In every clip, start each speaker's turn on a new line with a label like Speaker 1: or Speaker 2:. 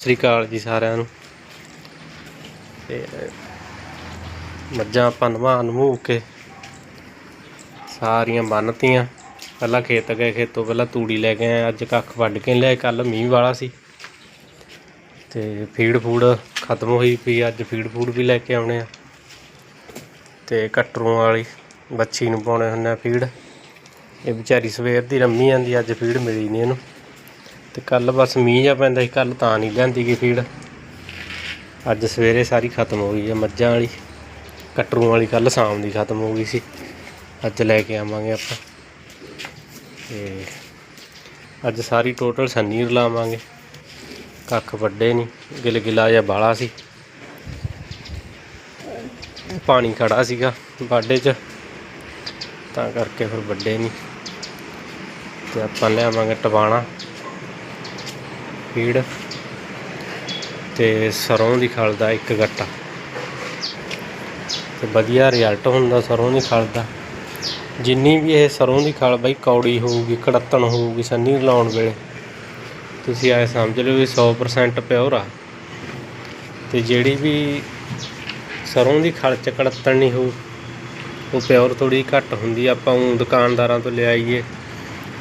Speaker 1: ਸ੍ਰੀ ਅਕਾਲ ਜੀ ਸਾਰਿਆਂ ਨੂੰ। ਤੇ ਮੱਝਾਂ ਆਪਾਂ ਨਵਾ ਨਮੂ ਕੇ ਸਾਰੀਆਂ ਬੰਨਤੀਆਂ। ਪਹਿਲਾਂ ਖੇਤ ਗਏ, ਖੇਤੋਂ ਪਹਿਲਾਂ ਤੂੜੀ ਲੈ ਕੇ ਆਏ, ਅੱਜ ਕੱਖ ਵੱਢ ਕੇ ਲਿਆ ਕੱਲ ਮੀਂਹ ਵਾਲਾ ਸੀ। ਤੇ ਫੀਡ ਫੂਡ ਖਤਮ ਹੋਈ ਪਈ, ਅੱਜ ਫੀਡ ਫੂਡ ਵੀ ਲੈ ਕੇ ਆਉਣੇ ਆ। ਤੇ ਕਟਰੋਂ ਵਾਲੀ ਬੱਚੀ ਨੂੰ ਪਾਉਣੇ ਹੁੰਦੇ ਆ ਫੀਡ। ਇਹ ਵਿਚਾਰੀ ਸਵੇਰ ਦੀ ਰੰਮੀ ਜਾਂਦੀ ਅੱਜ ਫੀਡ ਮਿਲੀ ਨਹੀਂ ਇਹਨੂੰ। ਤੇ ਕੱਲ ਬਸ ਮੀਂਹ ਜਾ ਪੈਂਦਾ ਸੀ ਕੱਲ ਤਾਂ ਨਹੀਂ ਲਿਆਂਦੀ ਗਈ ਫੀਡ। ਅੱਜ ਸਵੇਰੇ ਸਾਰੀ ਖਤਮ ਹੋ ਗਈ ਹੈ ਮੱਝਾਂ ਵਾਲੀ ਕਟਰੂ ਵਾਲੀ ਕੱਲ ਸ਼ਾਮ ਦੀ ਖਤਮ ਹੋ ਗਈ ਸੀ। ਅੱਜ ਲੈ ਕੇ ਆਵਾਂਗੇ ਆਪਾਂ। ਤੇ ਅੱਜ ਸਾਰੀ ਟੋਟਲ ਸੰਨੀ ਲਾਵਾਂਗੇ। ਕੱਖ ਵੱਡੇ ਨਹੀਂ ਗਿਲ ਗਿਲਾ ਜਾਂ ਬਾਲਾ ਸੀ। ਪਾਣੀ ਖੜਾ ਸੀਗਾ ਬਾਡੇ 'ਚ, ਤਾਂ ਕਰਕੇ ਫਿਰ ਵੱਡੇ ਨਹੀਂ। ਤੇ ਆਪਾਂ ਲਿਆਵਾਂਗੇ ਟਵਾਣਾ। ਫੀਡ ਤੇ ਸਰੋਂ ਦੀ ਖਲ ਦਾ ਇੱਕ ਗੱਟਾ। ਤੇ ਵਧੀਆ ਰਿਜ਼ਲਟ ਹੁੰਦਾ ਸਰੋਂ ਦੀ ਖਲ ਦਾ। ਜਿੰਨੀ ਵੀ ਇਹ ਸਰੋਂ ਦੀ ਖਲ ਬਈ ਕੌੜੀ ਹੋਊਗੀ, ਕੜੱਤਣ ਹੋਊਗੀ, ਸੰਨੀ ਲਾਉਣ ਵੇਲੇ, ਤੁਸੀਂ ਐ ਸਮਝ ਲਓ ਵੀ 100% ਪਿਓਰ ਆ। ਤੇ ਜਿਹੜੀ ਵੀ ਸਰੋਂ ਦੀ ਖਲ ਚ ਕੜੱਤਣ ਨਹੀਂ ਹੋਊ, ਉਹ ਪਿਓਰ ਥੋੜੀ ਘੱਟ ਹੁੰਦੀ ਆਪਾਂ ਉਹ ਦੁਕਾਨਦਾਰਾਂ ਤੋਂ ਲਿਆਈਏ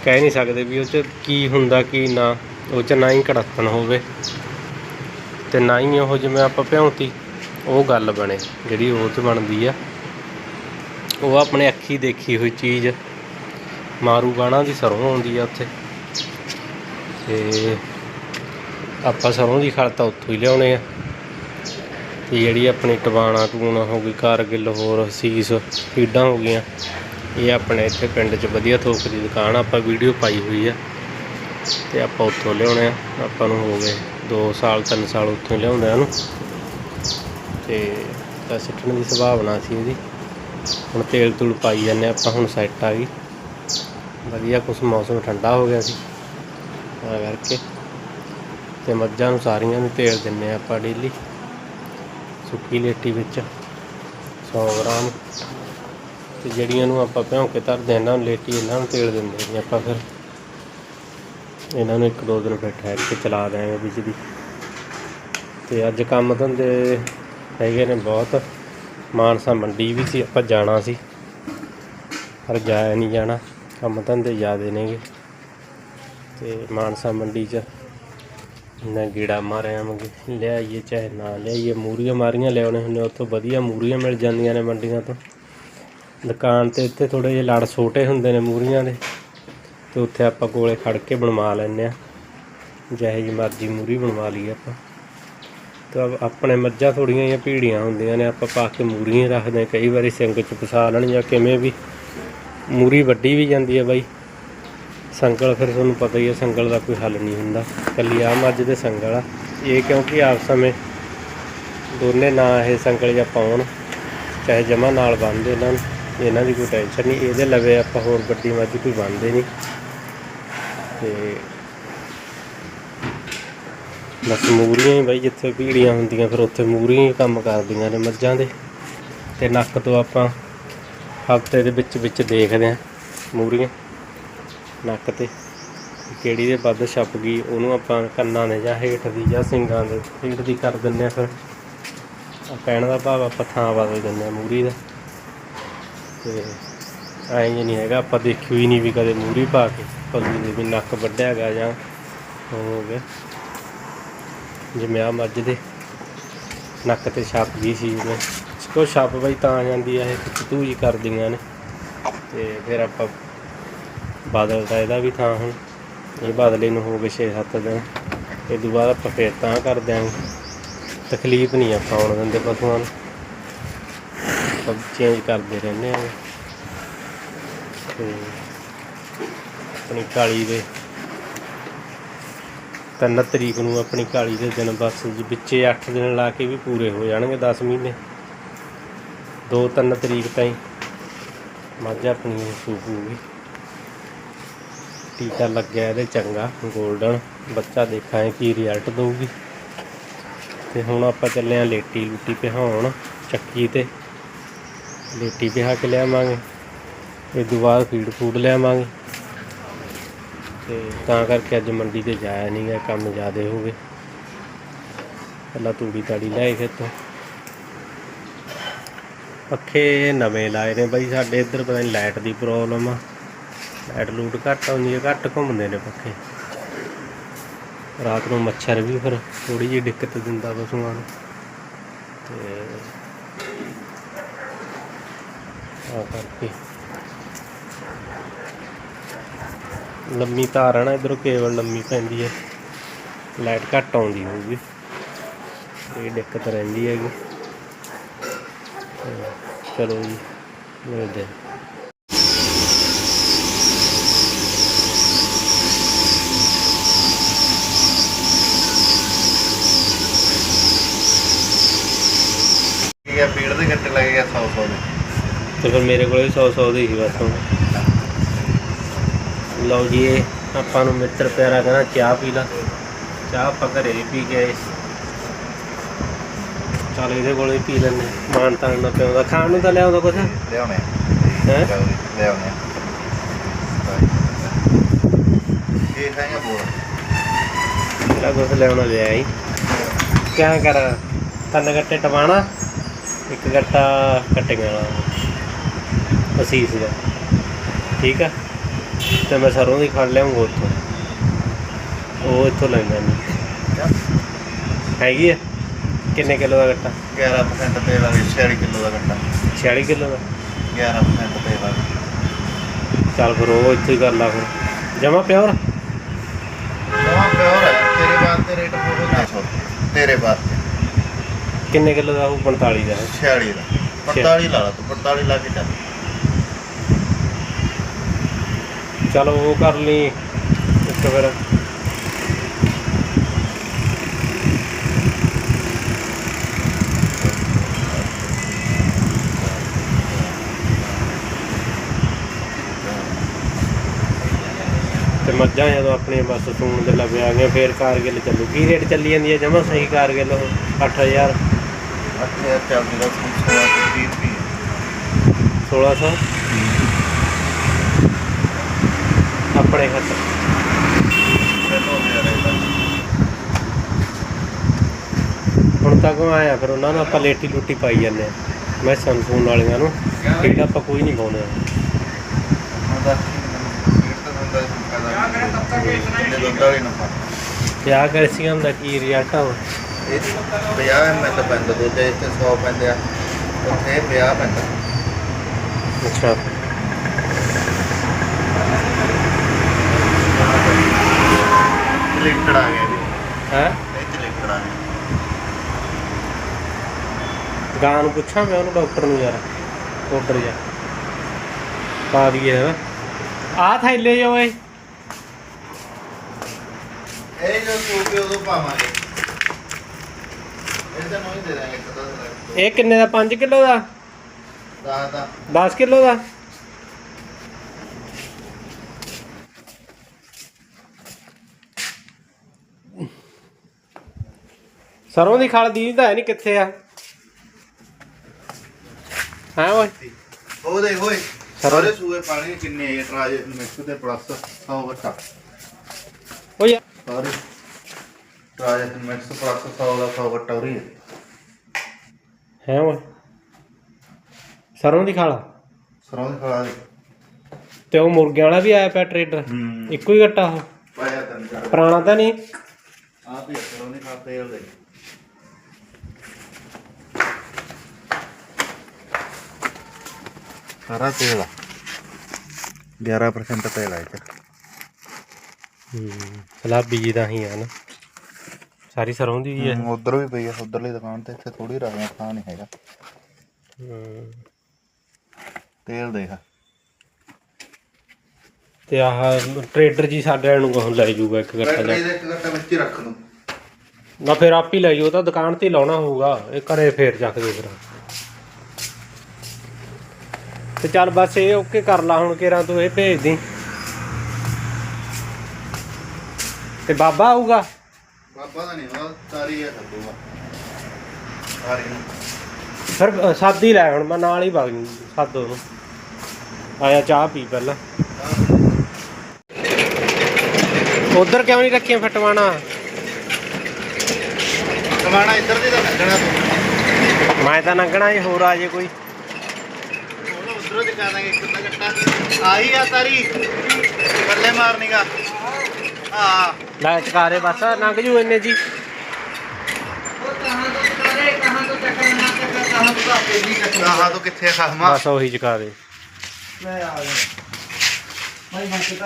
Speaker 1: ਕਹਿ ਨਹੀਂ ਸਕਦੇ ਵੀ ਉਹ ਚ ਕੀ ਹੁੰਦਾ, ਕੀ ਨਾ। ਉਹ ਚ ਨਾ ਹੀ ਕੜੱਤਣ ਹੋਵੇ ਤੇ ਨਾ ਹੀ ਉਹ ਜਿਵੇਂ ਆਪਾਂ ਭਿਉਂਤੀ, ਉਹ ਗੱਲ ਬਣੇ, ਜਿਹੜੀ ਉਹ ਚ ਬਣਦੀ ਆ। ਉਹ ਆਪਣੇ ਅੱਖੀ ਦੇਖੀ ਹੋਈ ਚੀਜ਼, ਮਾਰੂ ਬਾਣਾ ਦੀ ਸਰੋਂ ਆਉਂਦੀ ਆ ਉੱਥੇ। ਤੇ ਆਪਾਂ ਸਰੋਂ ਦੀ ਖਲ ਤਾਂ ਉੱਥੋਂ ਹੀ ਲਿਆਉਣੇ ਆ। ਤੇ ਜਿਹੜੀ ਆਪਣੀ ਟਵਾਣਾ ਟੂਣਾ ਹੋ ਗਈ, ਕਾਰਗਿਲ ਹੋਰ ਸੀਸ ਫੀਡਾਂ ਹੋ ਗਈਆਂ। ਇਹ ਆਪਣੇ ਇੱਥੇ ਪਿੰਡ 'ਚ ਵਧੀਆ ਥੋਕ ਦੀ ਦੁਕਾਨ ਆਪਾਂ ਵੀਡੀਓ ਪਾਈ ਹੋਈ ਆ। ਤੇ ਆਪਾਂ ਉੱਥੋਂ ਲਿਆਉਣੇ ਆ। ਆਪਾਂ ਨੂੰ ਹੋ ਗਏ 2 ਸਾਲ 3 ਸਾਲ ਉੱਥੋਂ ਲਿਆਉਂਦੇ ਆ ਨੂੰ ਤੇ ਤਾਂ ਸਿੱਟਣ ਦੀ ਸੰਭਾਵਨਾ ਸੀ ਇਹਦੀ। ਹੁਣ ਤੇਲ ਤੂਲ ਪਾਈ ਜਾਂਦੇ ਆਪਾਂ ਹੁਣ ਸੈੱਟ ਆ ਗਈ। ਵਧੀਆ ਕੁਛ ਮੌਸਮ ਠੰਡਾ ਹੋ ਗਿਆ ਸੀ ਤਾਂ ਕਰਕੇ। ਤੇ ਮੱਝਾਂ ਨੂੰ ਸਾਰੀਆਂ ਨੂੰ ਤੇਲ ਦਿੰਨੇ ਆ ਆਪਾਂ ਡੇਲੀ ਸੁੱਕੀ ਲੇਟੀ ਵਿੱਚ 100 ਗ੍ਰਾਮ। ਤੇ ਜਿਹੜੀਆਂ ਨੂੰ ਆਪਾਂ ਭਿਉਂ ਕੇ ਧਰਦੇ ਹਾਂ, ਇਹਨਾਂ ਨੂੰ ਲੇਟੀ ਇਹਨਾਂ ਨੂੰ ਤੇਲ ਦਿੰਦੇ ਨੇ ਆਪਾਂ ਫਿਰ। ਇਹਨਾਂ ਨੂੰ ਇੱਕ ਦੋ ਦਿਨ ਫਿਰ ਠਹਿਰ ਕੇ ਚਲਾ ਦਿਆਂਗੇ ਬਿਜਲੀ। ਤੇ ਅੱਜ ਕੰਮ ਧੰਦੇ ਹੈਗੇ ਨੇ ਬਹੁਤ। ਮਾਨਸਾ ਮੰਡੀ ਵੀ ਸੀ, ਆਪਾਂ ਜਾਣਾ ਸੀ। ਪਰ ਜਾਇਆ ਨਹੀਂ ਜਾਣਾ, ਕੰਮ ਧੰਦੇ ਜ਼ਿਆਦੇ ਨੇਗੇ। ਤੇ ਮਾਨਸਾ ਮੰਡੀ 'ਚ ਨਾ ਗੀੜਾ ਮਾਰਿਆ ਮੰਗੇ ਲਿਆਈਏ ਚਾਹੇ ਨਾ ਲਿਆਈਏ, ਮੂਰੀਆਂ ਮਾਰੀਆਂ ਲਿਆਉਣੇ ਹੁੰਦੇ ਉੱਥੋਂ ਵਧੀਆ ਮੂਰੀਆਂ ਮਿਲ ਜਾਂਦੀਆਂ ਨੇ ਮੰਡੀਆਂ ਤੋਂ। ਦੁਕਾਨ ਤੇ ਇੱਥੇ ਥੋੜੇ ਜਿਹੇ ਲੜ ਛੋਟੇ ਹੁੰਦੇ ਨੇ ਮੂਰੀਆਂ ਦੇ। ਤੇ ਉੱਥੇ ਆਪਾਂ ਕੋਲੇ ਖੜ ਕੇ ਬਣਵਾ ਲੈਂਦੇ ਆ ਜਿਹੇ ਜੀ ਮਰਜ਼ੀ ਮੂਰੀ ਬਣਵਾ ਲਈ ਆਪਾਂ। ਤਾਂ ਆਪਣੇ ਮੱਝਾਂ ਥੋੜੀਆਂ ਜਿਹੀਆਂ ਭੀੜੀਆਂ ਹੁੰਦੀਆਂ ਨੇ, ਆਪਾਂ ਪਾ ਕੇ ਮੂਰੀਆਂ ਰੱਖਦੇ ਹਾਂ। ਕਈ ਵਾਰੀ ਸਿੰਗ ਚ ਫਸਾ ਲੈਣ ਜਾਂ ਕਿਵੇਂ ਵੀ। ਮੂਰੀ ਵੱਡੀ ਵੀ ਜਾਂਦੀ ਹੈ ਬਾਈ। ਸੰਗਲ ਫਿਰ ਤੁਹਾਨੂੰ ਪਤਾ ਹੀ ਹੈ, ਸੰਗਲ ਦਾ ਕੋਈ ਹੱਲ ਨਹੀਂ ਹੁੰਦਾ। ਕੱਲੀ ਆ ਮੱਝ ਦੇ ਸੰਗਲ ਆ। ਇਹ ਕਿਉਂਕਿ ਆਪ ਸਮੇਂ ਦੋਨੇ ਨਾ ਇਹ ਸੰਗਲ ਜਾਂ ਪਾਉਣ ਚਾਹੇ ਜਮਾ ਨਾਲ ਬੰਨਦੇ ਇਹਨਾਂ ਨੂੰ, ਇਹਨਾਂ ਦੀ ਕੋਈ ਟੈਨਸ਼ਨ ਨਹੀਂ। ਇਹਦੇ ਲਵੇ ਆਪਾਂ ਹੋਰ ਵੱਡੀ ਮੱਝ ਕੋਈ ਬੰਨਦੇ ਨਹੀਂ। ਤੇ ਬਸ ਮੂਰੀਆਂ ਹੀ ਬਾਈ, ਜਿੱਥੇ ਭੀੜੀਆਂ ਹੁੰਦੀਆਂ ਫਿਰ ਉੱਥੇ ਮੂਰੀਆਂ ਹੀ ਕੰਮ ਕਰਦੀਆਂ ਨੇ ਮੱਝਾਂ ਦੇ। ਤੇ ਨੱਕ ਤੋਂ ਆਪਾਂ ਹਫ਼ਤੇ ਦੇ ਵਿੱਚ ਵਿੱਚ ਦੇਖਦੇ ਹਾਂ ਮੂਰੀਆਂ। ਨੱਕ ਤੇ ਕਿਹੜੀ ਦੇ ਵੱਧ ਛਪ ਗਈ, ਉਹਨੂੰ ਆਪਾਂ ਕੰਨਾਂ ਦੇ ਜਾਂ ਹੇਠ ਦੀ ਜਾਂ ਸਿੰਗਾਂ ਦੇ ਹੇਠ ਦੀ ਕਰ ਦਿੰਦੇ ਆ ਫਿਰ। ਆ ਕਹਿਣ ਦਾ ਭਾਵ ਆਪਾਂ ਥਾਂ ਬਦਲ ਦਿੰਦੇ ਆ ਮੂਰੀ ਦਾ। ਤੇ ਐਂ ਨਹੀਂ ਹੈਗਾ, ਆਪਾਂ ਦੇਖਿਓ ਹੀ ਨਹੀਂ ਵੀ ਕਦੇ ਮੂਰੀ ਪਾ ਕੇ। ਪੱਲੂ ਵੀ ਨੱਕ ਵੱਢਿਆ ਗਿਆ ਜਾਂ ਉਹ ਹੋ ਗਿਆ। ਜਿਵੇਂ ਆ ਮੱਝ ਦੇ ਨੱਕ ਤੇ ਛਾਪ ਗਈ ਸੀ ਜਿਵੇਂ। ਕੋ ਛਾਪ ਬਈ ਤਾਂ ਆ ਜਾਂਦੀ ਆ, ਇਹ ਤੂੰ ਹੀ ਕਰਦੀਆਂ ਨੇ। ਤੇ ਫਿਰ ਆਪਾਂ ਬਾਦਲ ਬਦਲਦਾ ਇਹਦਾ ਵੀ ਥਾਂ ਹੁਣ। ਇਹ ਬਦਲੇ ਨੂੰ ਹੋ ਗਏ 6-7 ਦਿਨ। ਇਹ ਤੋਂ ਬਾਅਦ ਆਪਾਂ ਫੇਰ ਤਾਂ ਕਰ ਦਿਆਂਗੇ ਤਕਲੀਫ ਨਹੀਂ ਆਪਾਂ ਆਉਣ ਦਿੰਦੇ ਪਸ਼ੂਆਂ ਨੂੰ। ਸਭ ਚੇਂਜ ਕਰਦੇ ਰਹਿੰਦੇ ਆ। ਤੇ ਆਪਣੀ ਕਾਲੀ ਦੇ। ਤਿੰਨ ਤਰੀਕ ਨੂੰ ਆਪਣੀ ਕਾਲੀ ਦੇ ਦਿਨ ਬਸ ਜੀ, ਵਿੱਚੇ 8 ਦਿਨ ਲਾ ਕੇ ਵੀ ਪੂਰੇ ਹੋ ਜਾਣਗੇ 10 ਮਹੀਨੇ। 2-3 ਤਰੀਕ ਤਾਈਂ ਮੱਝ ਆਪਣੀ ਸੂਪੂਗੀ ਟੀਕਾ ਲੱਗਿਆ ਇਹਦੇ ਚੰਗਾ 골ਡਨ ਬੱਚਾ ਦੇਖਾਂ ਕੀ ਰਿਜ਼ਲਟ ਦਊਗੀ। ਤੇ ਹੁਣ ਆਪਾਂ ਚੱਲੇ ਆ ਲੇਟੀ ਲੂਟੀ ਪਿਹਾਉਣ, ਚੱਕੀ ਤੇ। ਲੇਟੀ ਪਿਹਾ ਕੇ ਲਿਆਵਾਂਗੇ। ਇਹ ਤੋਂ ਬਾਅਦ ਫੀਡ ਫੂਡ ਲਿਆਵਾਂਗੇ। ਤੇ ਤਾਂ ਕਰਕੇ ਅੱਜ ਮੰਡੀ ਤੇ ਜਾਇਆ ਨਹੀਂ ਗਿਆ, ਕੰਮ ਜ਼ਿਆਦੇ ਹੋ ਗਏ। ਪਹਿਲਾਂ ਤੂੜੀ ਤਾੜੀ ਲੈ ਕੇ ਤੋਂ। ਪੱਖੇ ਨਵੇਂ ਲਾਏ ਨੇ ਬਾਈ ਸਾਡੇ ਇੱਧਰ, ਪਤਾ ਨਹੀਂ ਲਾਈਟ ਦੀ ਪ੍ਰੋਬਲਮ ਆ। ਲਾਈਟ ਲੂਟ ਘੱਟ ਆਉਂਦੀ ਹੈ ਘੱਟ ਘੁੰਮਦੇ ਨੇ ਪੱਖੇ। ਰਾਤ ਨੂੰ ਮੱਛਰ ਵੀ ਫਿਰ ਥੋੜੀ ਜਿਹੀ ਦਿੱਕਤ ਦਿੰਦਾ ਪਸ਼ੂਆਂ ਨੂੰ। ਤੇ ਆ ਕਰਕੇ ਲੰਮੀ ਤਾਰ ਆ ਨਾ ਇਧਰੋਂ ਕੇਬਲ ਲੰਮੀ ਪੈਂਦੀ ਹੈ ਲਾਈਟ ਘੱਟ ਆਉਂਦੀ ਹੋਊਗੀ। ਇਹ ਦਿੱਕਤ ਰਹਿੰਦੀ ਹੈਗੀ। ਚਲੋ ਜੀ ਮਿਲਦੇ ਹਾਂ।
Speaker 2: ਹੈ ਪੀੜ ਦੇ ਘੰਟੇ ਲੱਗੇ 100 100 ਦੇ।
Speaker 1: ਤੇ ਫਿਰ ਮੇਰੇ ਕੋਲ ਵੀ 100 100 ਦੀ ਸੀ ਬਸ ਹੁਣ। ਲਓ ਜੀ ਇਹ ਆਪਾਂ ਨੂੰ ਮਿੱਤਰ ਪਿਆਰਾ ਕਹਿੰਦਾ ਚਾਹ ਪੀ ਲਾ। ਚਾਹ ਆਪਾਂ ਘਰੇ ਪੀ ਕੇ ਆਏ ਚਲ ਇਹਦੇ ਕੋਲ ਪੀ ਹਾਂ। ਮਾਨ ਤਾਨ ਨਾ ਪਿਆਉਂਦਾ। ਖਾਣ ਨੂੰ ਤਾਂ ਲਿਆਉਂਦਾ ਕੁਛ?
Speaker 2: ਲਿਆਉਣੇ
Speaker 1: ਹੈਂ?
Speaker 2: ਲਿਆਉਣੇ ਇਹ ਖਾਏਗਾ ਬੋਲ।
Speaker 1: ਜਿਹੜਾ ਕੁਛ ਲਿਆਉਣਾ ਲਿਆ ਹੀ ਕਿਆ ਕਰ? ਤਿੰਨ ਗੱਟੇ ਟਵਾਣਾ ਇੱਕ ਗੱਟਾ ਕੱਟੀਆਂ ਵਾਲਾ। ਅਸੀਸ ਦਾ। ਠੀਕ ਆ? ਤੇ ਮੈਂ ਸਰੋਂ ਦੀ ਖੜ ਲਿਆਉਂਗਾ ਉੱਥੋਂ। ਉਹ ਇੱਥੋਂ ਲੈਂਦਾ ਨਹੀਂ ਹੈਗੀ ਆ? ਕਿੰਨੇ ਕਿਲੋ ਦਾ ਗੱਟਾ?
Speaker 2: 11% ਤੇਲ ਆ 46 ਕਿਲੋ ਦਾ ਘੰਟਾ
Speaker 1: 46 ਕਿਲੋ ਦਾ?
Speaker 2: 11% ਤੇਲ ਆ
Speaker 1: ਚੱਲ ਫਿਰ ਉਹ ਇੱਥੇ ਹੀ ਕਰ ਲਾ ਫਿਰ। ਜਮਾ ਪਿਓਰ?
Speaker 2: ਜਮਾ ਪਿਓਰ ਹੈ ਤੇਰੇ ਬਾਅਦ ਤੇ ਰੇਟ ਬਹੁਤ ਛੋੜ ਤੇਰੇ ਬਾਅਦ
Speaker 1: ਕਿੰਨੇ ਕਿਲੋ ਦਾ ਉਹ 45 ਦਾ?
Speaker 2: 46 ਦਾ। 45 ਲਾ ਲਾ ਤੂੰ 45 ਲਾ ਕੇ ਚੱਲ।
Speaker 1: ਚਲੋ ਉਹ ਕਰ ਲਈ। ਇੱਕ ਫਿਰ ਤੇ ਮੱਝਾਂ ਜਦੋਂ ਆਪਣੀਆਂ ਬਸ ਸੂਣ ਦੇ ਲੱਗੇ ਆ ਗਈਆਂ ਫੇਰ ਕਾਰਗਿਲ ਚੱਲੂ। ਕੀ ਰੇਟ ਚੱਲੀ ਜਾਂਦੀ ਹੈ ਜਮਾ ਸਹੀ ਕਾਰਗਿਲ ਉਹ 8000
Speaker 2: ਅੱਛਾ ਚੱਲਦੀ ਦਾ 16 30 ਰੁਪਏ।
Speaker 1: 1600 ਆਪਣੇ
Speaker 2: ਇਹਦਾ
Speaker 1: ਹੁਣ ਤੱਕ ਆਇਆ ਫਿਰ ਉਹਨਾਂ ਨੂੰ ਆਪਾਂ ਲੇਟੀ ਲੂਟੀ ਪਾਈ ਜਾਂਦੇ ਆ ਮੈਂ ਸਨਫੂਨ ਵਾਲੀਆਂ ਨੂੰ ਫੀਡ ਆਪਾਂ ਕੋਈ ਨਹੀਂ
Speaker 2: ਤਾਂ
Speaker 1: ਤੇ ਆਹ ਕੈਲਸ਼ੀਅਮ ਦਾ ਕੀ ਰਿਜ਼ਲਟ ਆ ਹੁਣ?
Speaker 2: ਇਹ 50 ਐਮਐਲ ਪੈਂਦਾ ਦੁੱਧ ਇੱਥੇ 100 ਪੈਂਦੇ ਆ। ਉੱਥੇ 50 ਪੈਂਦਾ।
Speaker 1: ਅੱਛਾ।
Speaker 2: ਲੀਟਰ ਆ ਗਿਆ ਜੀ
Speaker 1: ਹੈ?
Speaker 2: ਇਹ ਚ ਲੀਟਰ ਆ ਗਿਆ
Speaker 1: ਗਾਂ ਨੂੰ ਪੁੱਛਾਂ ਮੈਂ ਉਹਨੂੰ ਡਾਕਟਰ ਨੂੰ ਯਾਰ ਆਰਡਰ ਜਾ ਪਾ ਦਈਏ ਹੈ ਆ ਥੈਲੇ ਜੋ ਓਏ।
Speaker 2: ਇਹ ਜੋ ਸੂਪੇ ਉਦੋਂ ਪਾਵਾਂਗੇ। ਇਹ ਤਾਂ ਨਹੀਂ ਦੇ ਦਾਂਗੇ ਕਦਾ
Speaker 1: ਇਹ ਕਿੰਨੇ ਦਾ? 5 ਕਿਲੋ ਦਾ?
Speaker 2: ਦਾ ਦਾ।
Speaker 1: 10 ਕਿਲੋ ਦਾ? ਸਰੋਂ ਦੀ ਖਲ ਦੀ ਤਾਂ ਹੈ ਨਹੀਂ ਕਿੱਥੇ ਆ? ਹਾਂ ਓਏ?
Speaker 2: ਉਹ ਦੇਖ ਓਏ
Speaker 1: ਸਰੋਂ-
Speaker 2: ਸੂਏ ਪਾਣੀ ਕਿੰਨੇ ਆਏ ਟਰਾਜੇ ਮਿਕਸ ਦੇ ਪਲੱਸ 100 ਵੱਟਾ।
Speaker 1: ਓਏ ਯਾਰ,
Speaker 2: ਸਾਰੇ। ਟਰਾਜੇ ਮਿਕਸ ਪਲੱਸ 100 ਦਾ 100 ਵੱਟਾ ਉਰੀ ਹੈ
Speaker 1: ਹੈ ਓਏ? ਸਰੋਂ ਦੀ ਖਲ?
Speaker 2: ਸਰੋਂ ਦੇ ਦੇ
Speaker 1: ਤੇ ਉਹ ਮੁਰਗਿਆਂ ਵਾਲਾ ਵੀ ਆਇਆ ਪਿਆ ਟਰੇਡਰ? ਇੱਕੋ ਹੀ ਗੱਟਾ ਉਹ?
Speaker 2: ਪਾਇਆ ਤਨ ਚਾਰ।
Speaker 1: ਪੁਰਾਣਾ ਤਾਂ ਨਹੀਂ?
Speaker 2: ਆਪ ਹੀ ਸਰੋਂ ਦੇ ਖਾ ਤੇਲ ਦੇ। ਸਾਰਾ ਤੇਲ ਆ 11% ਤੇਲ ਆ ਇਹ 'ਚ।
Speaker 1: ਹੂੰ ਸਲਾਬੀ ਜੀ ਦਾ ਹੀ ਆ ਨਾ ਸਾਰੀ ਸਰੋਂ ਦੀ ਹੀ ਹੈ
Speaker 2: ਹੂੰ, ਉੱਧਰ ਵੀ ਪਈ ਆ ਉਧਰਲੀ ਦੁਕਾਨ ਤੇ ਇੱਥੇ ਥੋੜੀ ਰੱਖਣਾ ਥਾਂ ਨਹੀਂ ਹੈਗਾ
Speaker 1: ਹੂੰ।
Speaker 2: ਤੇਲ ਦੇਖ
Speaker 1: ਤੇ ਆਹ ਟਰੇਡਰ ਜੀ ਸਾਡੇ ਨੂੰ ਕਹੋ ਲੈ ਜਾਊਗਾ ਇੱਕ ਗੱਟਾ ਜਾ
Speaker 2: ਇੱਕ ਘੱਟਾ ਵਿੱਚ ਹੀ ਰੱਖ ਦੂੰ
Speaker 1: ਨਾ ਫਿਰ ਆਪ ਹੀ ਲੈ ਜਾਓ ਉਹ ਤਾਂ ਦੁਕਾਨ ਤੇ ਹੀ ਲਾਉਣਾ ਹੋਊਗਾ। ਇਹ ਘਰੇ ਫੇਰ ਚੱਕ ਦੇ ਫਿਰ। ਤੇ ਚੱਲ ਬਸ ਇਹ ਓਕੇ ਕਰ ਲਾ ਹੁਣ ਕਿਰਾਂ ਤੂੰ ਇਹ ਭੇਜ ਦੀ। ਤੇ ਬਾਬਾ ਆਊਗਾ?
Speaker 2: ਬਾਬਾ ਦਾ ਨਹੀਂ ਉਹ ਤਾਰੀ ਆ ਸੱਦੂਗਾ ਤਾਰੀ ਨੂੰ।
Speaker 1: ਫਿਰ ਅ, ਸੱਦ ਹੀ ਲੈ ਹੁਣ ਮੈਂ ਨਾਲ ਹੀ ਵਗ ਜੂ ਸੱਦ ਉਹਨੂੰ। ਆਇਆ ਚਾਹ ਪੀ ਪਹਿਲਾਂ। ਉਧਰ ਕਿਉਂ ਨਹੀਂ ਰੱਖੀਆਂ ਫਟਵਾਣਾ
Speaker 2: ਟਮਾਣਾ ਇੱਧਰ ਦੀ ਤਾਂ ਲੱਗਣਾ ਤੂੰ।
Speaker 1: ਮੈਂ ਤਾਂ ਲੰਘਣਾ ਜੇ ਹੋਰ ਆ ਜੇ ਕੋਈ।
Speaker 2: ਉਧਰੋਂ ਚਕਾ ਦਾਂਗੇ ਇੱਕ ਅੱਧਾ ਕੱਟਾ ਆਹੀ ਆ ਤਾਰੀ। ਬੱਲੇ ਮਾਰਨੀਗਾ ਹਾਂ
Speaker 1: ਲੈ ਚਕਾਰੇ ਬਸ ਲੰਘ ਜੂ ਇੰਨੇ ਜੀ।
Speaker 2: ਆਹ ਤੋਂ ਕਿੱਥੇ ਖਸਮਾ?
Speaker 1: ਬਸ ਉਹੀ ਚਕਾਰੇ।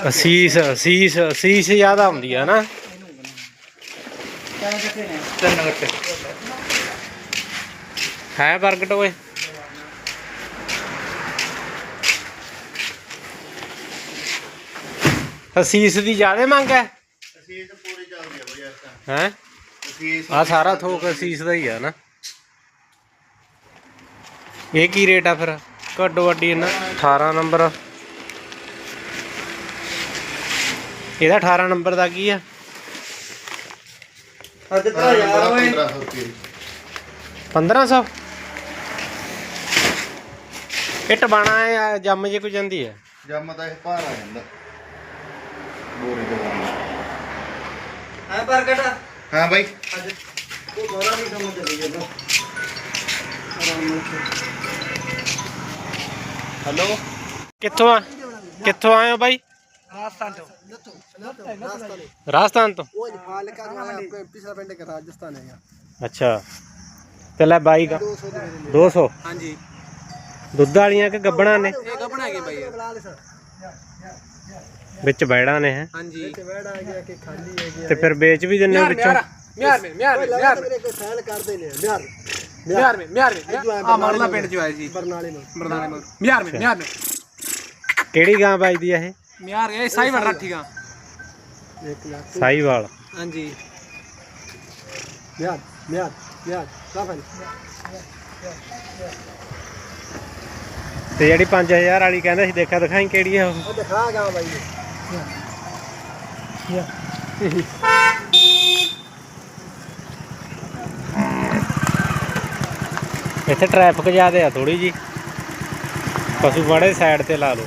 Speaker 1: ਅਸੀਸ ਅਸੀਸ ਅਸੀਸ ਜ਼ਿਆਦਾ ਹੁੰਦੀ ਆ ਨਾ।
Speaker 2: ਤਿੰਨ ਗੱਟੇ
Speaker 1: ਹੈ ਬਰਗਟ ਓਏ? ਅਸੀਸ ਦੀ ਜ਼ਿਆਦਾ ਮੰਗ ਹੈ?
Speaker 2: ਅਸੀਂ ਤਾਂ ਪੂਰੀ ਚੱਲਦੀ ਆ ਬਈ ਇਸ
Speaker 1: ਹੈ? ਆ ਸਾਰਾ ਥੋਕ ਅਸੀਸ ਦਾ ਹੀ ਆ ਨਾ। ਇਹ ਕੀ ਰੇਟ ਆ ਫਿਰ? ਘੱਟੋ ਵੱਡੀ ਇਹਨਾਂ 18 ਨੰਬਰ ਇਹਦਾ 18 ਨੰਬਰ ਦਾ ਕੀ ਆ?
Speaker 2: ਅੱਜ ਤਾਂ ਯਾਰ ਓਏ। 1500 ਰੁਪਏ
Speaker 1: 1500 ਇਹ ਟਬਾਣਾ ਹੈ ਜੰਮ ਜੇ ਕੋ ਜਾਂਦੀ ਹੈ?
Speaker 2: ਜੰਮ ਤਾਂ ਇਹ ਭਾਰ ਆ ਜਾਂਦਾ।
Speaker 1: भाई। भी समझ
Speaker 3: हेलो। आए
Speaker 1: हो भाई?
Speaker 3: राजस्थान तो राजस्थान तो। पिछला पिंड का राजस्थान है
Speaker 1: अच्छा। चला
Speaker 3: बाई का। दो
Speaker 1: सौ
Speaker 3: हाँ जी।
Speaker 1: दुद्ध आलिया के
Speaker 3: गबणा ने। के भाई।
Speaker 1: ਵਿੱਚ ਬੈੜਾਂ ਨੇ ਹੈ। ਤੇ ਫਿਰ ਵੇਚ ਵੀ ਦਿੰਨੇ ਹੋ ਵਿੱਚੋਂ? ਕਿਹੜੀ ਗਾਂ ਵੱਜਦੀ ਆ ਇਹ?
Speaker 3: ਮਿਆਰ ਇਹ ਸਾਈ ਵੜ ਰੱਠੀ ਗਾਂ।
Speaker 1: 1
Speaker 3: ਲੱਖ ਹਾਂਜੀ। ਮਿਆਰ ਮਿਆਰ ਮਿਆਰ। ਕਾਫਲ
Speaker 1: ਤੇ ਜਿਹੜੀ 5000 ਵਾਲੀ ਕਹਿੰਦਾ ਸੀ ਦੇਖਾ ਦਿਖਾਈ ਕਿਹੜੀ ਆ ਉਹ
Speaker 3: ਦਿਖਾ ਗਾ ਬਾਈ।
Speaker 1: ਇੱਥੇ ਟ੍ਰੈਫਿਕ ਜ਼ਿਆਦਾ ਆ ਥੋੜੀ ਜੀ ਪਸ਼ੂ ਬੜੇ ਸਾਈਡ ਤੇ ਲਾ ਲਓ।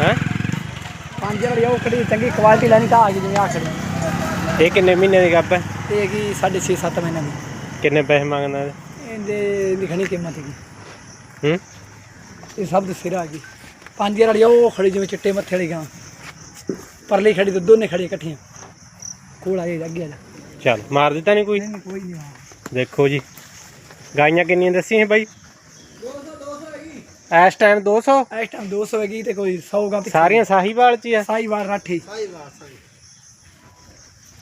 Speaker 1: ਹੈ?
Speaker 3: ਪੰਜ ਵਾਲੀ ਉਹ ਖੜੀ ਚੰਗੀ ਕੁਆਲਿਟੀ ਲੈਣੀ ਤਾਂ ਆ ਗਈ ਜਿਵੇਂ ਆ ਖੜੀ।
Speaker 1: ਇਹ ਕਿੰਨੇ ਮਹੀਨੇ ਦੀ ਗੱਪ ਹੈ?
Speaker 3: ਇਹ ਹੈਗੀ 6.5 7 ਮਹੀਨੇ ਦੀ।
Speaker 1: ਕਿੰਨੇ ਪੈਸੇ ਮੰਗਦਾ ਇਹ?
Speaker 3: ਇਹਦੇ ਲਿਖਣੀ ਕੀਮਤ ਹੈਗੀ।
Speaker 1: ਹੂੰ?
Speaker 3: ਇਹ ਸਭ ਦੇ ਸਿਰ ਆ ਗਈ ਪੰਜ ਵਾਲੀ ਉਹ ਖੜੀ ਜਿਵੇਂ ਚਿੱਟੇ ਮੱਥੇ ਵਾਲੀ ਗਾਂ। ਪਰਲੀ ਖੜੀ ਤੇ ਦੋਨੇ ਖੜੀ ਇਕੱਠੀਆਂ। ਕੋਲ ਆ ਜਾ ਅੱਗੇ ਆ ਜਾ।
Speaker 1: ਚੱਲ ਮਾਰ ਦਿੱਤਾ ਨਹੀਂ ਕੋਈ?
Speaker 3: ਨਹੀਂ ਕੋਈ ਨਹੀਂ
Speaker 1: ਦੇਖੋ ਜੀ। ਗਾਈਆਂ ਕਿੰਨੀਆਂ ਦੱਸੀਆਂ ਬਾਈ? ਇਸ ਟਾਈਮ 200
Speaker 3: ਇਸ ਟਾਈਮ 200 ਹੈਗੀ ਤੇ ਕੋਈ 100 ਗਾਂ ਪਿੱਛੇ।
Speaker 1: ਸਾਰੀਆਂ ਸਾਹੀਵਾਲ ਚ ਹੀ ਆ।
Speaker 3: ਸਾਈਵਾਲ ਰਾਠੀ। ਸਾਈਵਾਲ ਸਾਈ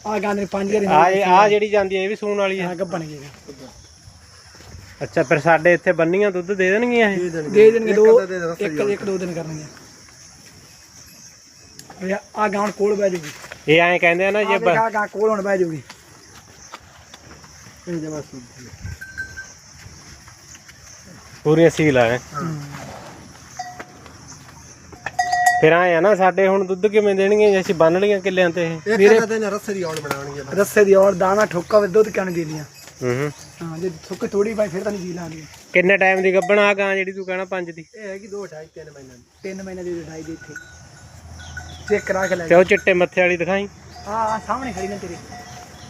Speaker 3: ਆ ਗਾਂ ਦੇ ਪੰਜ ਵਾਲੀ
Speaker 1: ਆ ਇਹ- ਆ ਜਿਹੜੀ ਜਾਂਦੀ ਹੈ ਇਹ ਵੀ ਸੂਣ ਵਾਲੀ ਹੈ
Speaker 3: ਹਾਂ ਗੱਬਣ ਗਈ
Speaker 1: ਅੱਛਾ ਫਿਰ ਸਾਡੇ ਇੱਥੇ ਬੰਨੀਆਂ ਦੁੱਧ ਦੇ ਦੇਣਗੀਆਂ ਇਹ?
Speaker 3: ਦੇ ਦੇਣਗੇ ਦੋ ਇੱਕ ਇੱਕ ਦੋ ਦਿਨ ਕਰਨਗੇ ਆ ਗਾਂ ਕੋਲ ਬਹਿ ਜੂਗੀ
Speaker 1: ਇਹ ਐਂ ਕਹਿੰਦੇ ਆ ਨਾ ਜੇ ਬ-
Speaker 3: ਆ ਗਾਂ ਕੋਲ ਹੁਣ ਬਹਿ ਜੂਗੀ ਇਹ ਜਮਾ ਸੁਣ
Speaker 1: ਪੂਰੀਆਂ ਸੀਲ ਆ ਐਂ। ਫਿਰ ਆਏ ਆ ਨਾ ਸਾਡੇ ਹੁਣ ਦੁੱਧ ਕਿਵੇਂ ਦੇਣਗੇ ਜੇ ਅਸੀਂ ਬੰਨ ਲਈਆਂ ਕਿੱਲਿਆਂ ਤੇ ਇਹ?
Speaker 3: ਮੇਰੇ ਕਹਿੰਦੇ ਰੱਸੇ ਦੀ ਔੜ ਬਣਾਉਣੀ ਰੱਸੇ ਦੀ ਔੜ ਦਾਣਾ ਠੋਕਾ ਵੇ ਦੁੱਧ ਕਿਉਂ ਦੇ ਦੀਆਂ
Speaker 1: ਹੂੰ। ਹੂੰ
Speaker 3: ਹਾਂ ਜੇ ਠੋਕੇ ਥੋੜੀ ਪਾਈ ਫਿਰ ਤਾਂ ਨਹੀਂ ਜੀ ਲਾਂਗੇ
Speaker 1: ਕਿੰਨੇ ਟਾਈਮ ਦੀ ਗੱਬਣ ਆ ਗਾਂ ਜਿਹੜੀ ਤੂੰ ਕਹਿਣਾ ਪੰਜ ਦੀ?
Speaker 3: ਇਹ ਹੈਗੀ 2 2.5 3 ਮਹੀਨੇ ਦੀ। 3 ਮਹੀਨੇ ਦੀ ਢਾਈ ਦੀ ਇੱਥੇ। ਚੈੱਕ ਕਰਾ ਕੇ ਲੈ
Speaker 1: ਤੇ ਉਹ ਚਿੱਟੇ ਮੱਥੇ ਵਾਲੀ ਦਿਖਾਈ।
Speaker 3: ਆ ਆ ਸਾਹਮਣੇ ਖੜੀ ਨੇ ਤੇਰੀ।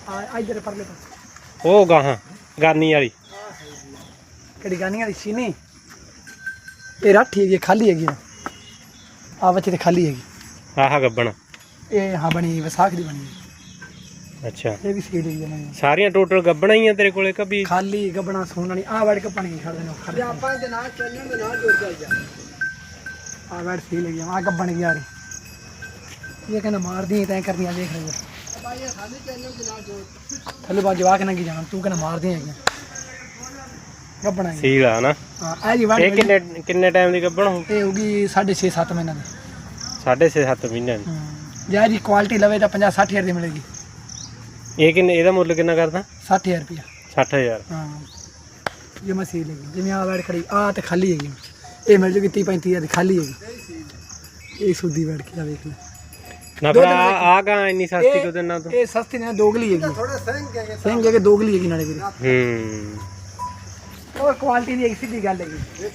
Speaker 3: ਆ ਇਧਰ ਪਰਲੇ ਪਾਸੇ।
Speaker 1: ਉਹ ਗਾਹਾਂ ਗਾਨੀ ਵਾਲੀ।
Speaker 3: ਕਿਹੜੀ ਗਾਨੀਆਂ ਦੀ ਸੀਨੀ ਇਹ ਰਾਠੀ ਹੈਗੀ ਹੈ, ਖਾਲੀ ਹੈਗੀ ਆ। ਆਹ ਬੱਚੇ ਤੇ ਖਾਲੀ ਹੈਗੀ।
Speaker 1: ਆਹ ਗੱਬਣ
Speaker 3: ਇਹ ਹਾਂ ਬਣੀ ਵਿਸਾਖ ਦੀ ਬਣੀ।
Speaker 1: ਅੱਛਾ।
Speaker 3: ਇਹ ਵੀ ਸੀਡ ਹੈਗੀ ਨਾ
Speaker 1: ਸਾਰੀਆਂ ਟੋਟਲ ਗੱਬਣਾ ਹੀ ਆ ਤੇਰੇ ਕੋਲੇ ਕਭੀ?
Speaker 3: ਖਾਲੀ ਗੱਬਣਾ ਸੋਣ ਵਾਲੀ ਆ ਵੜ ਕੇ ਪਾਣੀ ਖੜ ਦੇਣਾ ਖੜ ਆਪਾਂ ਇਹਦੇ ਨਾਲ ਚੱਲਣ ਦੇ ਨਾਲ ਜੁੜ ਜਾ ਆ ਵੜ ਸੀ ਲੱਗੀ ਆ ਗੱਬਣ ਗਿਆ ਰੀ ਇਹ ਕਹਿੰਦਾ ਮਾਰਦੀ ਤੈਂ ਕਰਨੀ ਆ ਦੇਖ ਰਹੀ ਹੈ ਥੱਲੇ ਬਾਜ ਜਵਾਕ ਨਾ ਕੀ ਜਾਣਾ ਤੂੰ ਕਹਿੰਦਾ ਮਾਰਦੀ ਹੈਗੀ ਗੱਬਣਾ।
Speaker 1: ਸੀਲ ਆ। ਨਾ।
Speaker 3: ਹਾਂ ਇਹ ਜੀ ਵੜ
Speaker 1: ਇਹ ਕਿੰਨੇ ਕਿੰਨੇ ਟਾਈਮ ਦੀ ਗੱਬਣ ਹੋ
Speaker 3: ਇਹ ਹੋਗੀ 6.5 7 ਮਹੀਨਿਆਂ ਦੀ।
Speaker 1: 6.5 7 ਮਹੀਨਿਆਂ ਦੀ।
Speaker 3: ਯਾਰ ਜੀ ਕੁਆਲਿਟੀ ਲਵੇ ਤਾਂ 50 60 ਹਜ਼ਾਰ ਦੀ ਮਿਲੇਗੀ।
Speaker 1: ਇਹ ਕਿੰਨੇ ਇਹਦਾ ਮੁੱਲ ਕਿੰਨਾ ਕਰਦਾ?
Speaker 3: 60 ਹਜ਼ਾਰ ਰੁਪਇਆ।
Speaker 1: 60000
Speaker 3: ਹਾਂ। ਇਹ ਮਸੀਂ ਲੱਗੀ ਜਿਵੇਂ ਆ ਵੜ ਖੜੀ ਆ ਤੇ ਖਾਲੀ ਹੈਗੀ। ਇਹ ਮਿਲ ਜੂਗੀ 30 35 ਹਜ਼ਾਰ ਦੀ ਖਾਲੀ ਹੈਗੀ। ਇਹ ਸੁੱਦੀ ਵੜ ਕੇ ਆ ਵੇਖ ਲੈ।
Speaker 1: ਨਾ ਫਿਰ ਆ ਆ ਗਾਂ ਇੰਨੀ ਸਸਤੀ ਕਿਉਂ ਦਿੰਨਾ ਤੂੰ?
Speaker 3: ਇਹ ਸਸਤੀ ਨੇ ਦੋਗਲੀ ਹੈਗੀ। ਥੋੜਾ ਸਿੰਘ ਹੈਗੇ ਸਿੰਘ ਹੈਗੇ ਦੋਗਲੀ ਹੈਗੀ ਨਾਲੇ ਵੀਰੇ।
Speaker 1: ਹੂੰ।
Speaker 3: ਉਹ ਕੁਆਲਿਟੀ ਦੀ ਇੱਕ ਸਿੱਧੀ ਗੱਲ ਹੈਗੀ।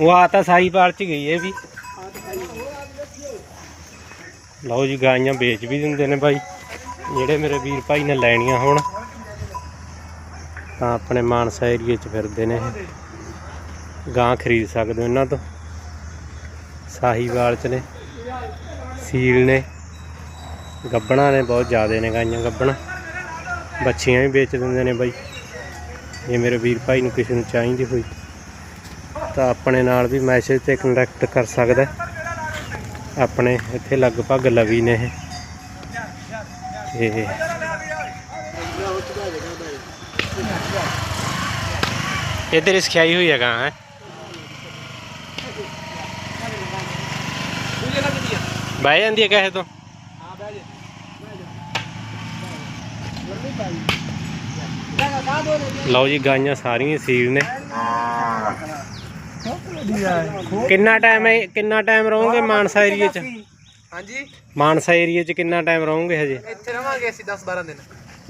Speaker 1: ਉਹ ਆ ਤਾਂ ਸਾਈਪਾਲ ਚ ਗਈ ਇਹ ਵੀ। ਲਓ ਜੀ ਗਾਈਆਂ ਵੇਚ ਵੀ ਦਿੰਦੇ ਨੇ ਬਾਈ। ਜਿਹੜੇ ਮੇਰੇ ਵੀਰ ਭਾਈ ਨੇ ਲੈਣੀਆਂ ਹੋਣ, ਤਾਂ ਆਪਣੇ ਮਾਨਸਾ ਏਰੀਏ 'ਚ ਫਿਰਦੇ ਨੇ ਇਹ। ਗਾਂ ਖਰੀਦ ਸਕਦੇ ਹੋ ਇਹਨਾਂ ਤੋਂ। ਸਾਹੀਵਾਲ 'ਚ ਨੇ, ਸੀਲ ਨੇ, ਗੱਬਣਾ ਨੇ ਬਹੁਤ ਜ਼ਿਆਦੇ ਨੇ ਗਾਈਆਂ ਗੱਬਣਾ। ਬੱਚੀਆਂ ਵੀ ਵੇਚ ਦਿੰਦੇ ਨੇ ਬਾਈ। ਜੇ ਮੇਰੇ ਵੀਰ ਭਾਈ ਨੂੰ ਕਿਸੇ ਨੂੰ ਚਾਹੀਦੀ ਹੋਈ, ਤਾਂ ਆਪਣੇ ਨਾਲ ਵੀ ਮੈਸੇਜ ਤੇ ਕੰਟੈਕਟ ਕਰ ਸਕਦਾ। ਆਪਣੇ ਇੱਥੇ ਲਗਭਗ ਲਵੀ ਨੇ ਇਹ। ਤੇ ਇਧਰ ਇਸ ਖਿਆਈ ਹੋਈ ਹੈਗਾ ਹੈ? ਬਾਈ ਜਾਂਦੀ ਹੈ ਕਹੇ ਤੋਂ। ਲਓ ਜੀ ਗਾਈਆਂ ਸਾਰੀਆਂ ਸੀਲ ਨੇ। ਕਿੰਨਾ ਟਾਈਮ ਹੈ ਕਿੰਨਾ ਟਾਈਮ ਰਹੋਗੇ ਮਾਨਸਾ ਏਰੀਏ 'ਚ?
Speaker 2: ਹਾਂਜੀ?
Speaker 1: ਮਾਨਸਾ ਏਰੀਏ 'ਚ ਕਿੰਨਾ ਟਾਈਮ ਰਹੋਗੇ ਹਜੇ?
Speaker 2: ਇੱਥੇ ਰਵਾਂਗੇ ਅਸੀਂ 10 12 ਦਿਨ।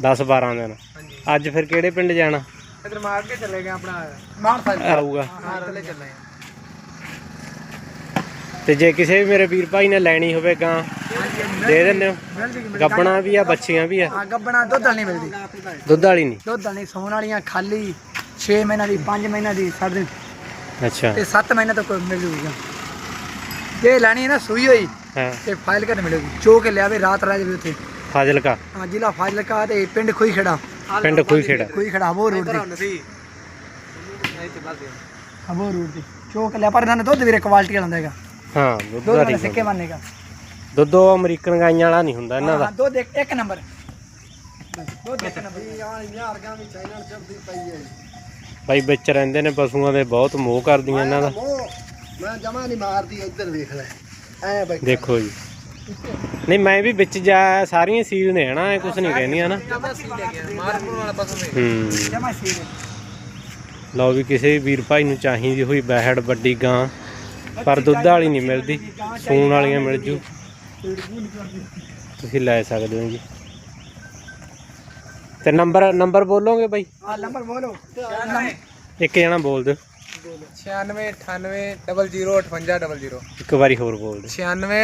Speaker 1: 10 12 ਦਿਨ।
Speaker 2: ਹਾਂਜੀ।
Speaker 1: ਅੱਜ ਫਿਰ ਕਿਹੜੇ ਪਿੰਡ ਜਾਣਾ?
Speaker 2: ਇਧਰ ਮਾਰ ਕੇ ਚਲੇ ਗਏ ਆਪਣਾ ਸਾਹਿਬ
Speaker 1: ਆਊਗਾ।
Speaker 2: ਹਾਂ ਥੱਲੇ ਚੱਲੇ
Speaker 1: ਤੇ ਜੇ ਕਿਸੇ ਵੀ ਮੇਰੇ ਵੀਰ ਭਾਈ ਨੇ ਲੈਣੀ ਹੋਵੇ ਗਾਂ ਦੇ ਦਿੰਦੇ ਹੋ। ਗੱਬਣਾ ਵੀ ਆ ਬੱਚੀਆਂ ਵੀ ਆ।
Speaker 3: ਆ ਗੱਬਣਾ ਦੁੱਧ ਵਾਲੀ ਨਹੀਂ ਮਿਲਦੀ।
Speaker 1: ਦੁੱਧ ਵਾਲੀ ਨਹੀਂ।
Speaker 3: ਦੁੱਧ ਵਾਲੀ ਸੌਣ ਵਾਲੀਆਂ ਖਾਲੀ 6 ਮਹੀਨਾ ਦੀ 5 ਮਹੀਨਾ ਦੀ ਸਾਢੇ
Speaker 1: ਅੱਛਾ।
Speaker 3: ਤੇ 7 ਮਹੀਨੇ ਤੱਕ ਮਿਲ ਜੂਗੀ ਜੇ ਲੈਣੀ ਹੈ ਨਾ ਸੂਈ ਹੋਈ।
Speaker 1: ਹਾਂ।
Speaker 3: ਤੇ ਫਾਈਲ ਕਰ ਮਿਲੇਗੀ ਚੋ ਕੇ ਲਿਆਵੇ ਰਾਤ ਰਹਿ ਜਾਵੇ ਉੱਥੇ
Speaker 1: ਫਾਜ਼ਿਲਕਾ?
Speaker 3: ਹਾਂ ਜ਼ਿਲ੍ਹਾ ਫਾਜ਼ਿਲਕਾ ਤੇ ਪਿੰਡ ਖੋਈ ਖੜਾ।
Speaker 1: ਪਿੰਡ ਖੂਈ ਖੇੜਾ।
Speaker 3: ਖੋਈ ਖੜਾ ਉਹ ਰੋਡ ਤੇ। ਹਬੋ ਰੋਡ ਤੇ। ਚੋ ਕੇ ਲਿਆ ਪਰ ਇਹਨਾਂ ਨੇ ਦੁੱਧ ਵੀਰੇ ਕੁਆਲਿਟੀ ਵਾਲਾ ਹੁੰਦਾ ਹੈਗਾ।
Speaker 1: ਹਾਂ ਦੁੱਧ
Speaker 3: ਦੁੱਧ ਵਾਲੇ
Speaker 1: ਵਾਲੀ
Speaker 3: ਸਿੱਕੇ ਮੰਨੇਗਾ
Speaker 1: ਦੁੱਧ ਉਹ ਅਮਰੀਕਨ ਗਾਈਆਂ ਵਾਲਾ ਨਹੀਂ ਹੁੰਦਾ ਇਹਨਾਂ ਦਾ।
Speaker 3: ਹਾਂ ਦੁੱਧ ਇੱਕ ਇੱਕ ਨੰਬਰ। ਦੁੱਧ ਇੱਕ ਨੰਬਰ। ਵੀ
Speaker 1: ਬਾਈ ਵਿੱਚ ਰਹਿੰਦੇ ਨੇ ਪਸ਼ੂਆਂ ਦੇ ਬਹੁਤ ਮੋਹ ਕਰਦੀਆਂ ਇਹਨਾਂ ਦਾ।
Speaker 3: ਮੈਂ ਜਮਾ ਨਹੀਂ ਮਾਰਦੀ ਇੱਧਰ ਦੇਖ ਲੈ। ਐ
Speaker 1: ਦੇਖੋ ਜੀ। ਨਹੀਂ ਮੈਂ ਵੀ ਵਿੱਚ ਜਾ ਸਾਰੀਆਂ ਸੀਲ ਨੇ ਹਨਾ ਇਹ ਕੁਝ ਨਹੀਂ ਕਹਿੰਦੀਆਂ ਨਾ।
Speaker 2: ਜਮਾ ਸੀ ਲੈ ਗਿਆ ਮਾਰਪੁਰ ਵਾਲਾ ਪਾਸੋਂ ਨੇ
Speaker 1: ਹੂੰ।
Speaker 3: ਜਮਾ ਸੀ
Speaker 1: ਲਓ ਵੀ ਕਿਸੇ ਵੀ ਵੀਰ ਭਾਈ ਨੂੰ ਚਾਹੀਦੀ ਹੋਈ ਬੈਹੜ ਵੱਡੀ ਗਾਂ ਪਰ ਦੁੱਧ ਵਾਲੀ ਨਹੀਂ ਮਿਲਦੀ। ਸੂਣ ਵਾਲੀਆਂ ਮਿਲ ਜੂ। ਤੁਸੀਂ ਲੈ ਸਕਦੇ ਹੋ ਜੀ। ਤੇ ਨੰਬਰ ਨੰਬਰ ਬੋਲੋਗੇ ਬਾਈ?
Speaker 3: ਆ ਨੰਬਰ ਬੋਲੋ।
Speaker 1: ਇੱਕ ਜਣਾ ਬੋਲ ਦਿਓ।
Speaker 2: 96 98 00 58 00
Speaker 1: ਇੱਕ ਵਾਰੀ ਹੋਰ ਬੋਲ ਦਿਓ
Speaker 2: 96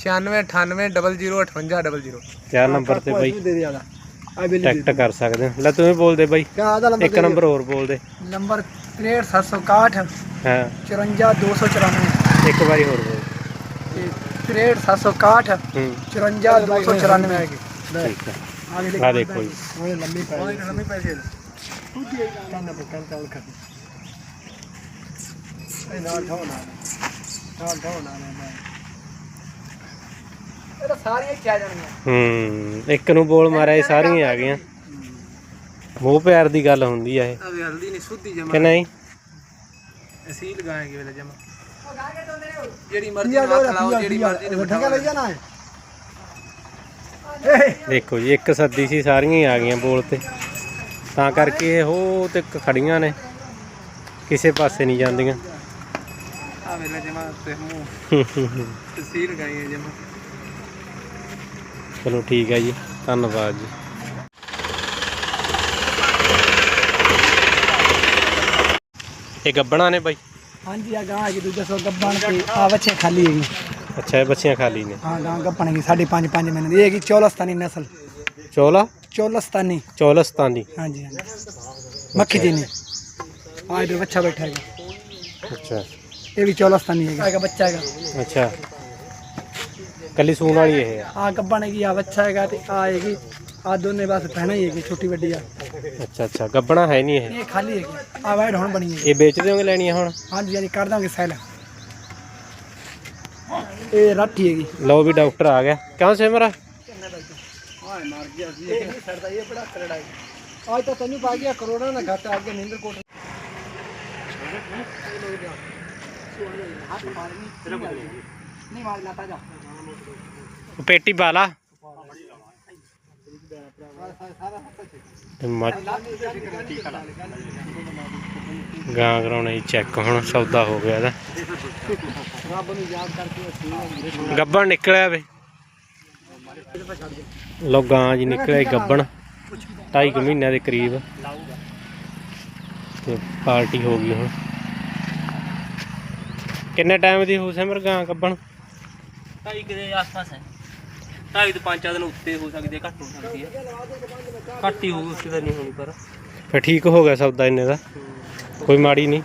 Speaker 2: 96 98 00 58 00
Speaker 1: ਚਾਰ ਨੰਬਰ ਤੇ ਬਾਈ।
Speaker 3: ਦੇ
Speaker 1: ਟੈਕਟ ਕਰ ਸਕਦੇ ਹੋ। ਲੈ ਤੂੰ ਵੀ ਬੋਲ ਦੇ ਬਾਈ। ਇੱਕ ਨੰਬਰ ਹੋਰ ਬੋਲ ਦੇ।
Speaker 3: ਨੰਬਰ 63761
Speaker 1: ਹਾਂ।
Speaker 3: 54294
Speaker 1: ਇੱਕ ਵਾਰੀ ਹੋਰ ਬੋਲ।
Speaker 3: ਤੇ 63761
Speaker 1: ਹੂੰ।
Speaker 3: 54294
Speaker 1: ਠੀਕ ਹੈ।
Speaker 3: ਆ
Speaker 1: ਦੇਖੋ। ਜੀ
Speaker 3: ਲੰਮੀ ਪੈ
Speaker 2: ਉਹਦੀ ਲੰਮੀ ਪੈਸੇ।
Speaker 3: ਕੰਨ ਬਕਨ ਕਾਲ ਕਰ ਇਹ ਨਾਲ ਠੋਣਾ ਨਾਲ ਠੋਣਾ ਮੈਂ ਇਹ ਤਾਂ ਸਾਰੀਆਂ ਕਿਆ ਜਾਣੀਆਂ
Speaker 1: ਹੂੰ ਇੱਕ ਨੂੰ ਬੋਲ ਮਾਰਿਆ ਇਹ ਸਾਰੀਆਂ ਆ ਗਈਆਂ। ਮੋਹ ਪਿਆਰ ਦੀ ਗੱਲ ਹੁੰਦੀ ਆ ਇਹ।
Speaker 2: ਆ ਵੀ ਹਲਦੀ ਨਹੀਂ ਸੁੱਧੀ
Speaker 1: ਕਿ
Speaker 2: ਜਮਾ
Speaker 1: ਨਹੀਂ
Speaker 2: ਅਸੀਂ ਲਗਾਏਗੇ ਵੇਲੇ ਜਮਾ। ਜਿਹੜੀ ਮਰਜ਼ੀ ਨੂੰ ਹੱਥ ਲਾਓ ਜਿਹੜੀ ਮਰਜ਼ੀ ਨੂੰ
Speaker 3: ਠੰਗਾ ਲੈ ਜਾਣਾ ਹੈ
Speaker 1: ਦੇਖੋ ਜੀ ਇੱਕ ਸੱਦੀ ਸੀ ਸਾਰੀਆਂ ਹੀ ਆ ਗਈਆਂ ਬੋਲ ਤੇ। ਤਾਂ ਕਰਕੇ ਇਹ ਹੋ ਤੇ ਖੜੀਆਂ ਨੇ। ਕਿਸੇ ਪਾਸੇ ਨਹੀਂ ਜਾਂਦੀਆਂ।
Speaker 2: ਆ ਵੇਲੇ ਜਮਾ ਤੇ ਮੂੰਹ ਤਸੀਰ ਲਗਾਈ ਜਮਾ
Speaker 1: ਚਲੋ ਠੀਕ ਹੈ ਜੀ ਧੰਨਵਾਦ ਜੀ ਇਹ ਗੱਬਣਾ ਨੇ ਬਾਈ
Speaker 3: ਹਾਂਜੀ ਆ ਗਾਂ ਹੈਗੀ ਦੂਜਾ ਸੌ ਗੱਬਣ ਤੇ ਆ ਬੱਚੇ ਖਾਲੀ ਹੈਗੀ
Speaker 1: ਅੱਛਾ ਇਹ ਬੱਚੀਆਂ ਖਾਲੀ ਨੇ
Speaker 3: ਹਾਂ ਗਾਂ ਗੱਪਣ ਹੈਗੀ ਸਾਢੇ ਪੰਜ ਪੰਜ ਮਹੀਨੇ ਦੀ ਇਹ ਹੈਗੀ ਚੌਲਸਤਾਨੀ ਨਸਲ
Speaker 1: ਚੋਲਾ
Speaker 3: ਚੌਲਸਤਾਨੀ
Speaker 1: ਚੌਲਸਤਾਨੀ
Speaker 3: ਹਾਂਜੀ ਹਾਂਜੀ ਮੱਖੀ ਦੀ ਨਹੀਂ ਆ ਇਧਰ ਬੱਚਾ ਬੈਠਾ ਹੈਗਾ
Speaker 1: ਅੱਛਾ
Speaker 3: ਇਹ ਵੀ ਚੌਲਸਤਾਨੀ ਹੈਗਾ ਹੈਗਾ ਬੱਚਾ ਹੈਗਾ।
Speaker 1: ਅੱਛਾ। ਕੱਲੀ ਸੂਣ ਵਾਲੀ ਇਹ ਆ
Speaker 3: ਆ ਗੱਬਣ ਹੈਗੀ ਆ ਬੱਚਾ ਹੈਗਾ ਤੇ ਆ ਹੈਗੀ ਆ ਦੋਨੇ ਬਸ ਪਹਿਣਾ ਹੀ ਹੈਗੀ ਛੋਟੀ ਵੱਡੀ ਆ।
Speaker 1: ਅੱਛਾ ਅੱਛਾ। ਗੱਬਣਾ ਹੈ ਨਹੀਂ ਇਹ।
Speaker 3: ਇਹ ਖਾਲੀ ਹੈਗੀ। ਆ ਵੈਡ ਹੁਣ ਬਣੀ ਹੈਗੀ।
Speaker 1: ਇਹ ਵੇਚ ਦਿਓਗੇ ਲੈਣੀਆਂ ਹੁਣ?
Speaker 3: ਹਾਂਜੀ ਹਾਂਜੀ ਕਰ ਦਾਂਗੇ ਸੈਲ ਇਹ ਰਾਠੀ ਹੈਗੀ।
Speaker 1: ਲਓ ਵੀ ਡਾਕਟਰ ਆ ਗਿਆ। ਕਿਉਂ ਸਿਮਰਾ?
Speaker 3: ਹਾਂ ਮਾਰ ਗਿਆ ਸੀ ਇਹ ਛੱਡਦਾ ਇਹ ਬੜਾ ਕਰੜਾ ਹੈ ਅੱਜ ਤਾਂ ਤੈਨੂੰ ਪਾ ਗਿਆ ਕਰੋੜਾਂ ਦਾ ਘਾਟਾ ਅੱਗੇ ਨਿੰਦਰ ਕੋਟ ਨਹੀਂ ਮਾਰ ਲਾਤਾ ਜਾ
Speaker 1: ਉਹ ਪੇਟੀ ਪਾ ਗਾਂ ਕਰਾਉਣਾ ਚੈੱਕ ਹੁਣ ਸੌਦਾ ਹੋ ਗਿਆ ਇਹਦਾ।
Speaker 3: ਰੱਬ ਨੂੰ ਯਾਦ ਕਰਕੇ
Speaker 1: ਗੱਬਣ ਨਿਕਲਿਆ ਵੇ। ਲੋ ਗਾਂ ਜੀ ਨਿਕਲਿਆ ਗੱਬਣ। ਢਾਈ ਕੁ ਮਹੀਨਿਆਂ ਦੇ ਕਰੀਬ। ਤੇ ਪਾਰਟੀ ਹੋ ਗਈ ਹੁਣ। ਕਿੰਨੇ ਟਾਈਮ ਦੀ ਹੋ ਸਿਮਰ ਗਾਂ ਗੱਬਣ
Speaker 2: ਢਾਈ ਕਿਦੇ ਆਸ-ਪਾਸ ਹੈ।
Speaker 4: ਢਾਈ ਤੋਂ ਪੰਜ ਚਾਰ ਦਿਨ ਉੱਤੇ ਹੋ ਸਕਦੀ ਹੈ ਘੱਟ ਹੋ ਸਕਦੀ ਹੈ। ਘੱਟ ਹੀ ਹੋਊ ਉਸ ਦਾ ਨਹੀਂ ਹੋਣੀ ਪਰ।
Speaker 1: ਫਿਰ ਠੀਕ ਹੋ ਗਿਆ ਸੌਦਾ ਇੰਨੇ ਦਾ? ਕੋਈ ਮਾੜੀ ਨਹੀਂ।